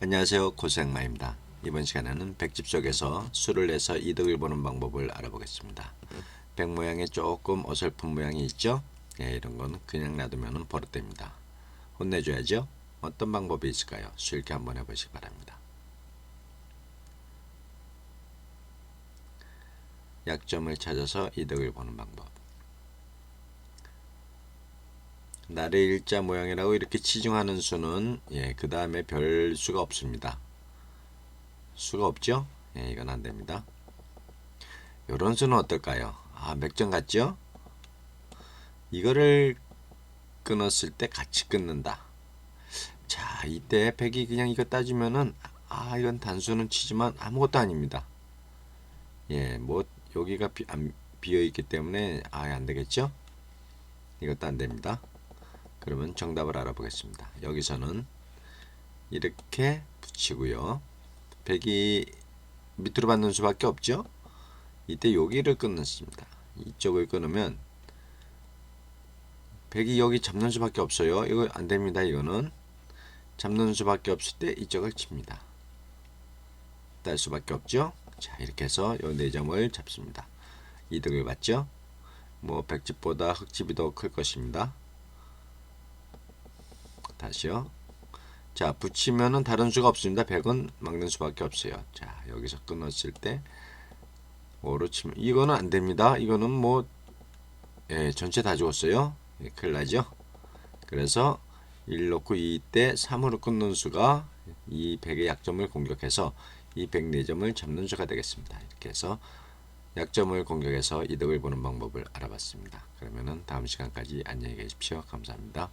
안녕하세요 고생마입니다. 이번 시간에는 백집 속에서 수를 내서 이득을 보는 방법을 알아보겠습니다. 백 모양에 조금 어설픈 모양이 있죠? 예, 이런 건 그냥 놔두면 버릇됩니다. 혼내줘야죠? 어떤 방법이 있을까요? 수일기 한번 해보시기 바랍니다. 약점을 찾아서 이득을 보는 방법. 나의 일자 모양이라고 이렇게 치중하는 수는 예, 그 다음에 별 수가 없습니다. 수가 없죠? 예, 이건 안 됩니다. 요런 수는 어떨까요? 아, 맥점 같죠? 이거를 끊었을 때 같이 끊는다. 자, 이때 백이 그냥 이거 따지면은 아, 이건 단수는 치지만 아무것도 아닙니다. 예, 뭐 여기가 비, 안, 비어 있기 때문에 아, 안 되겠죠? 이것도 안 됩니다. 그러면 정답을 알아보겠습니다. 여기서는 이렇게 붙이고요. 백이 밑으로 받는 수밖에 없죠. 이때 여기를 끊습니다. 이쪽을 끊으면 백이 여기 잡는 수밖에 없어요. 이거 안 됩니다. 이거는 잡는 수밖에 없을 때 이쪽을 칩니다. 딸 수밖에 없죠. 자 이렇게 해서 요 네 점을 잡습니다. 이득을 받죠. 뭐 백집보다 흑집이 더 클 것입니다. 다시요. 자, 붙이면은 다른 수가 없습니다. 100은 막는 수밖에 없어요. 자, 여기서 끊었을 때 5로 치면 이거는 안 됩니다. 이거는 뭐 예, 전체 다 죽었어요. 예, 큰일 나죠. 그래서 1 놓고 2 때 3으로 끊는 수가 이 100의 약점을 공격해서 이 104점을 잡는 수가 되겠습니다. 이렇게 해서 약점을 공격해서 이득을 보는 방법을 알아봤습니다. 그러면은 다음 시간까지 안녕히 계십시오. 감사합니다.